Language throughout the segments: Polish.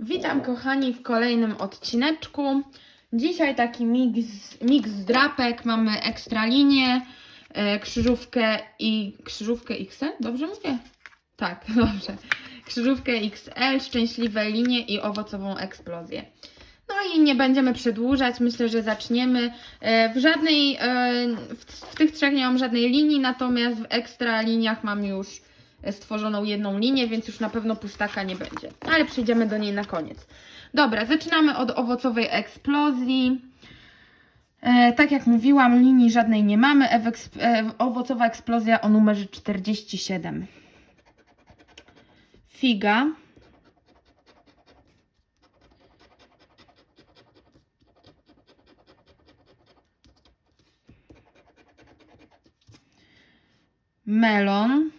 Witam kochani w kolejnym odcineczku. Dzisiaj taki miks, miks drapek. Mamy ekstra linię, e, krzyżówkę i krzyżówkę XL, dobrze mówię? Tak, dobrze. Krzyżówkę XL, szczęśliwe linie i owocową eksplozję. No i nie będziemy przedłużać, myślę, że zaczniemy. E, W żadnej, e, w, w tych trzech nie mam żadnej linii, natomiast w ekstra liniach mam już stworzoną jedną linię, więc już na pewno pustaka nie będzie. Ale przejdziemy do niej na koniec. Dobra, zaczynamy od owocowej eksplozji. E, tak jak mówiłam, linii żadnej nie mamy. E, owocowa eksplozja o numerze 47. Figa. Melon.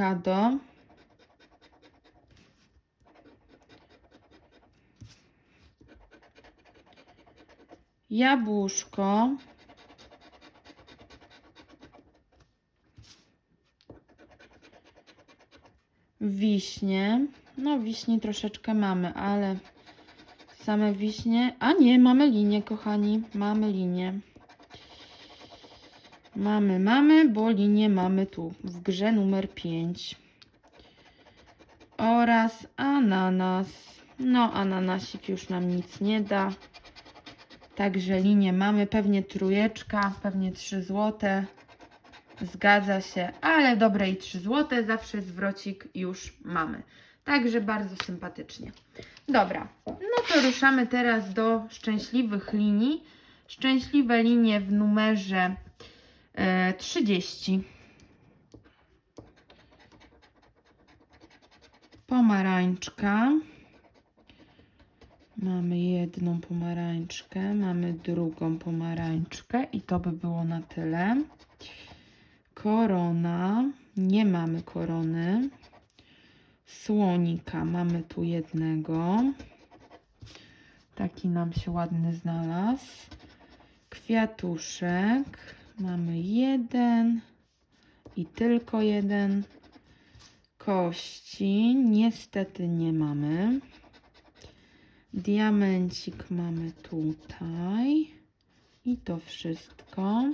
Awokado, jabłuszko, wiśnie. No, wiśni troszeczkę mamy, ale same wiśnie. A nie, mamy linię, kochani. Mamy linię. Mamy, mamy, bo linię mamy tu w grze numer 5. Oraz ananas. No, ananasik już nam nic nie da. Także linię mamy, pewnie trójeczka, pewnie 3 złote. Zgadza się, ale dobre i 3 złote, zawsze zwrocik już mamy. Także bardzo sympatycznie. Dobra, no to ruszamy teraz do szczęśliwych linii. Szczęśliwe linie w numerze 30. Pomarańczka. Mamy jedną pomarańczkę, mamy drugą pomarańczkę i to by było na tyle. Korona. Nie mamy korony. Słonika. Mamy tu jednego. Taki nam się ładny znalazł. Kwiatuszek. Mamy jeden i tylko jeden. Kości. Niestety nie mamy. Diamencik mamy tutaj. I to wszystko.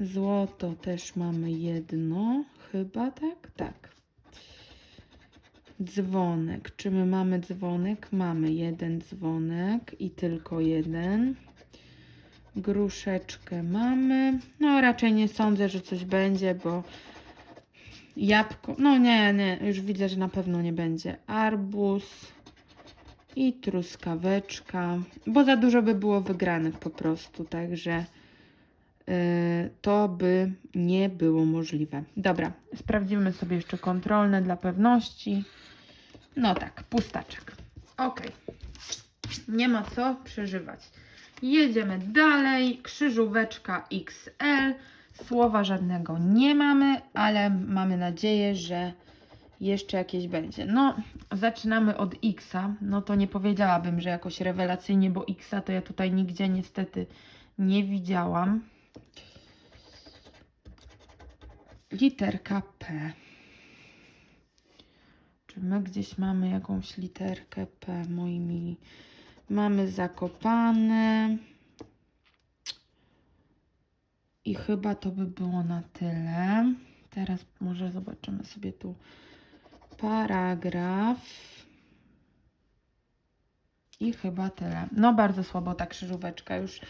Złoto też mamy jedno, chyba tak? Tak. Dzwonek. Czy my mamy dzwonek? Mamy jeden dzwonek i tylko jeden. Gruszeczkę mamy. No raczej nie sądzę, że coś będzie, bo jabłko. No nie, nie, już widzę, że na pewno nie będzie. Arbuz i truskaweczka, bo za dużo by było wygranych po prostu, także yy, to by nie było możliwe. Dobra, sprawdzimy sobie jeszcze kontrolne dla pewności. No tak, pustaczek. Ok, nie ma co przeżywać. Jedziemy dalej. Krzyżóweczka XL. Słowa żadnego nie mamy, ale mamy nadzieję, że jeszcze jakieś będzie. No, zaczynamy od Xa. No to nie powiedziałabym, że jakoś rewelacyjnie, bo Xa to ja tutaj nigdzie niestety nie widziałam. Literka P. Czy my gdzieś mamy jakąś literkę P, moi mili? Mamy zakopane. I chyba to by było na tyle. Teraz może zobaczymy sobie tu paragraf. I chyba tyle. No bardzo słabo ta krzyżóweczka. Już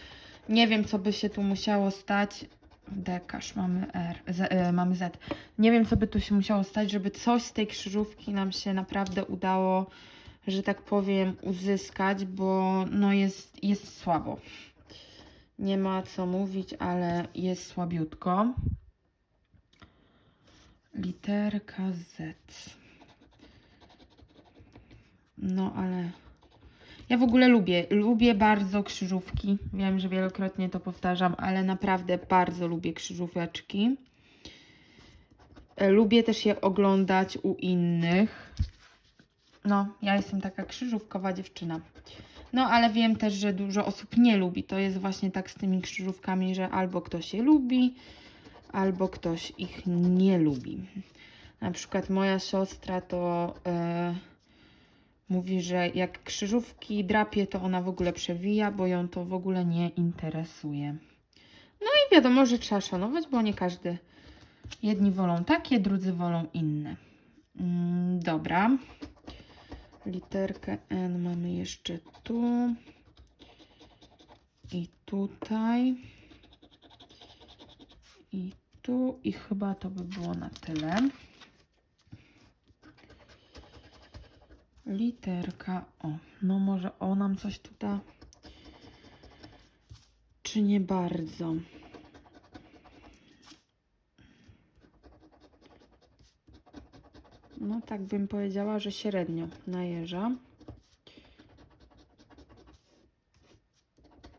nie wiem, co by się tu musiało stać. Dekarz, mamy R, z, e, mamy Z. Nie wiem, co by tu się musiało stać, żeby coś z tej krzyżówki nam się naprawdę udało, że tak powiem, uzyskać, bo no jest, jest słabo. Nie ma co mówić, ale jest słabiutko. Literka Z. No, ale ja w ogóle lubię, lubię bardzo krzyżówki. Wiem, że wielokrotnie to powtarzam, ale naprawdę bardzo lubię krzyżóweczki. E, Lubię też je oglądać u innych. No, ja jestem taka krzyżówkowa dziewczyna. No, ale wiem też, że dużo osób nie lubi. To jest właśnie tak z tymi krzyżówkami, że albo ktoś je lubi, albo ktoś ich nie lubi. Na przykład moja siostra to e, mówi, że jak krzyżówki drapie, to ona w ogóle przewija, bo ją to w ogóle nie interesuje. No i wiadomo, że trzeba szanować, bo nie każdy. Jedni wolą takie, drudzy wolą inne. Mm, dobra. Literkę N mamy jeszcze tu. I tutaj. I tu. I chyba to by było na tyle. Literka O. No może o nam coś tutaj. Czy nie bardzo? No tak bym powiedziała, że średnio najeża.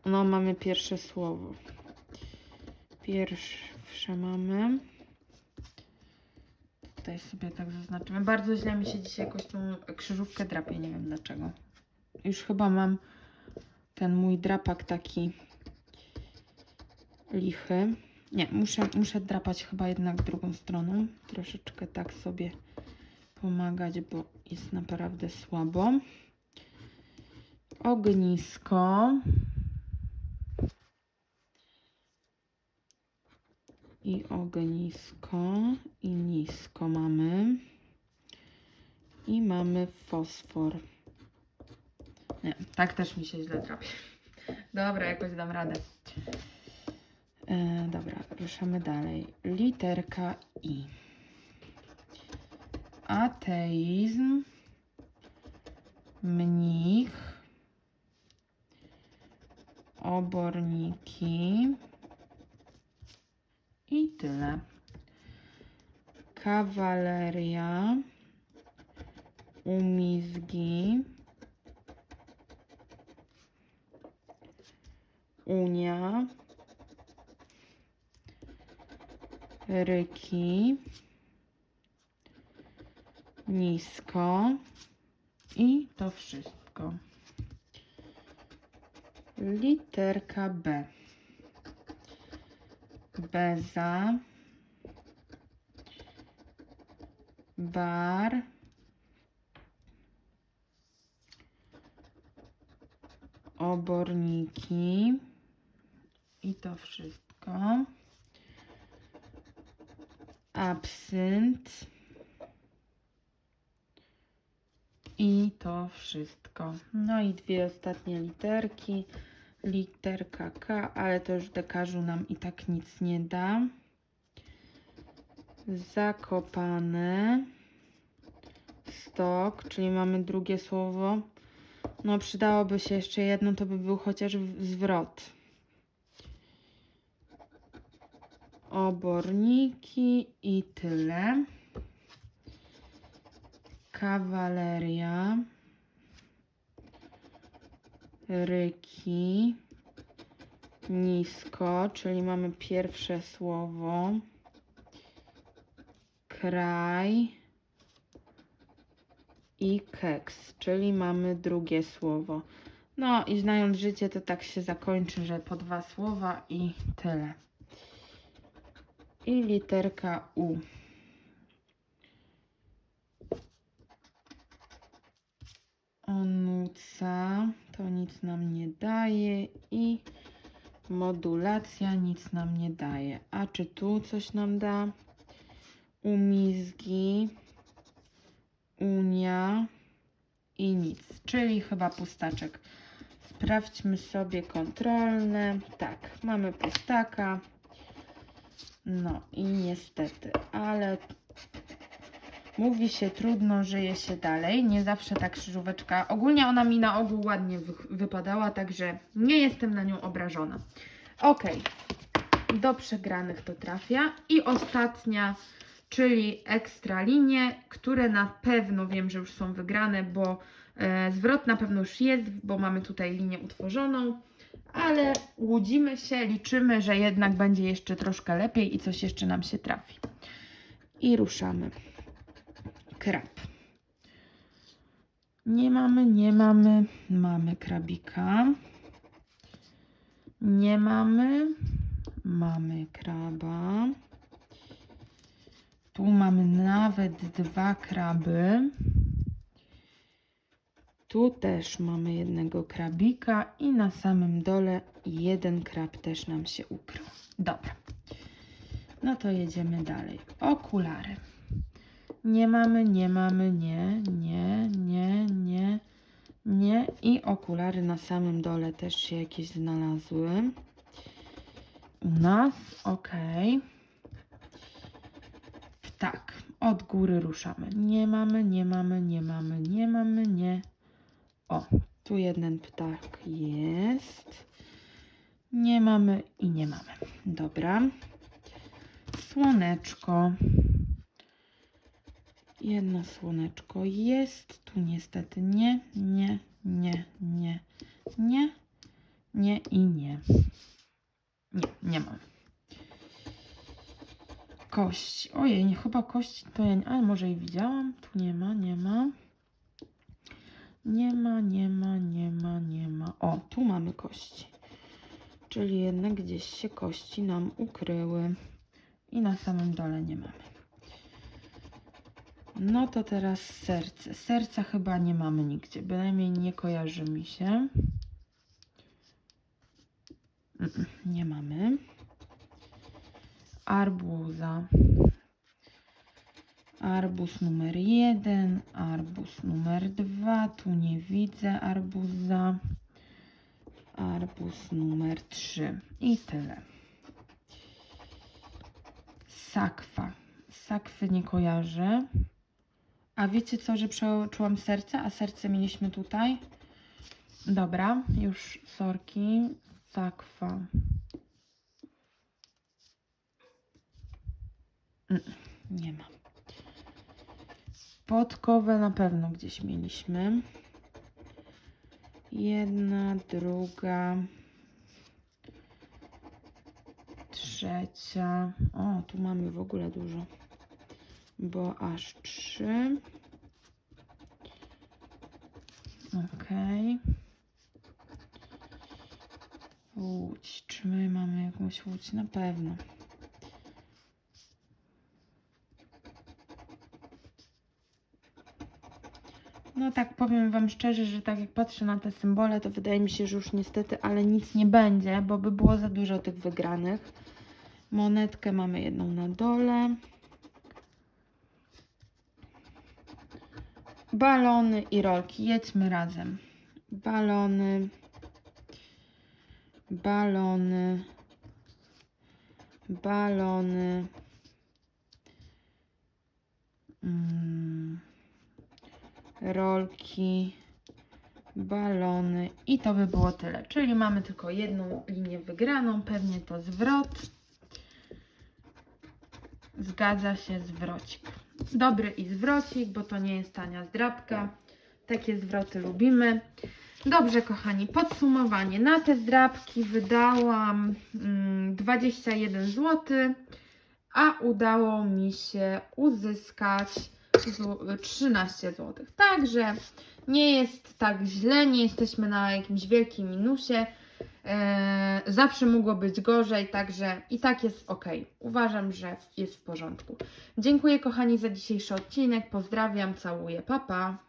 No mamy pierwsze słowo. Pierwsze mamy. Tutaj sobie tak zaznaczymy. Bardzo źle mi się dzisiaj jakoś tą krzyżówkę drapie, nie wiem dlaczego. Już chyba mam ten mój drapak taki lichy. Nie, muszę, muszę drapać chyba jednak drugą stroną. Troszeczkę tak sobie pomagać, bo jest naprawdę słabo. Ognisko. I ognisko. I nisko mamy. I mamy fosfor. Nie, tak też mi się źle trafi. Dobra, jakoś dam radę. E, dobra, ruszamy dalej. Literka I. Ateizm. Mnich. Oborniki. I tyle. Kawaleria. Umizgi. Unia. Ryki. Nisko. I to wszystko. Literka B. Beza. Bar. Oborniki. I to wszystko. Absynt. I to wszystko. No i dwie ostatnie literki. Literka K, ale to już dekarzu nam i tak nic nie da. Zakopane. Stok, czyli mamy drugie słowo. No przydałoby się jeszcze jedno, to by był chociaż zwrot. Oborniki i tyle. Kawaleria. Ryki. Nisko, czyli mamy pierwsze słowo. Kraj. I keks, czyli mamy drugie słowo. No i znając życie, to tak się zakończy, że po dwa słowa i tyle. I literka U. Onuca to nic nam nie daje i modulacja nic nam nie daje. A czy tu coś nam da? Umizgi, Unia i nic, czyli chyba pustaczek. Sprawdźmy sobie kontrolne. Tak, mamy pustaka. No i niestety, ale mówi się trudno, żyje się dalej. Nie zawsze ta krzyżóweczka. Ogólnie ona mi na ogół ładnie wy wypadała, także nie jestem na nią obrażona. Ok, do przegranych to trafia. I ostatnia, czyli ekstra linie, które na pewno wiem, że już są wygrane, bo e, zwrot na pewno już jest, bo mamy tutaj linię utworzoną. Ale łudzimy się, liczymy, że jednak będzie jeszcze troszkę lepiej i coś jeszcze nam się trafi. I ruszamy. Krab. Nie mamy, nie mamy. Mamy krabika. Nie mamy. Mamy kraba. Tu mamy nawet dwa kraby. Tu też mamy jednego krabika i na samym dole jeden krab też nam się ukrył. Dobra. No to jedziemy dalej. Okulary. Nie mamy, nie mamy, nie, nie, nie, nie, nie. I okulary na samym dole też się jakieś znalazły. U nas, ok. Tak, od góry ruszamy. Nie mamy, nie mamy, nie mamy, nie mamy, nie. O, tu jeden ptak jest. Nie mamy i nie mamy. Dobra. Słoneczko. Jedno słoneczko jest. Tu niestety nie, nie, nie, nie, nie, nie i nie. Nie, nie mam. Kość. Ojej, nie, chyba kości to ja, nie- ale może i widziałam. Tu nie ma, nie ma. Nie ma, nie ma, nie ma, nie ma. O, tu mamy kości. Czyli jednak gdzieś się kości nam ukryły. I na samym dole nie mamy. No to teraz serce. Serca chyba nie mamy nigdzie. Bynajmniej nie kojarzy mi się. Nie mamy. Arbuza. Arbuz numer jeden, arbuz numer dwa. Tu nie widzę arbuza. Arbuz numer trzy. I tyle. Sakwa. Sakwy nie kojarzę. A wiecie co, że przeoczyłam serce, a serce mieliśmy tutaj? Dobra, już sorki. Sakwa. Mm, Nie ma. Podkowę na pewno gdzieś mieliśmy. Jedna, druga, trzecia. O, tu mamy w ogóle dużo, bo aż trzy. Okej. Łódź. Czy my mamy jakąś łódź? Na pewno. No tak powiem Wam szczerze, że tak jak patrzę na te symbole, to wydaje mi się, że już niestety, ale nic nie będzie, bo by było za dużo tych wygranych. Monetkę mamy jedną na dole. Balony i rolki. Jedźmy razem. Balony. Balony. Balony. Mm rolki, balony i to by było tyle. Czyli mamy tylko jedną linię wygraną, pewnie to zwrot. Zgadza się zwrocik. Dobry i zwrocik, bo to nie jest tania zdrabka. Takie zwroty lubimy. Dobrze, kochani, podsumowanie. Na te zdrabki wydałam mm, 21 zł, a udało mi się uzyskać zł- 13 zł. Także nie jest tak źle, nie jesteśmy na jakimś wielkim minusie. E, zawsze mogło być gorzej, także i tak jest ok. Uważam, że jest w porządku. Dziękuję kochani za dzisiejszy odcinek. Pozdrawiam, całuję, papa. Pa.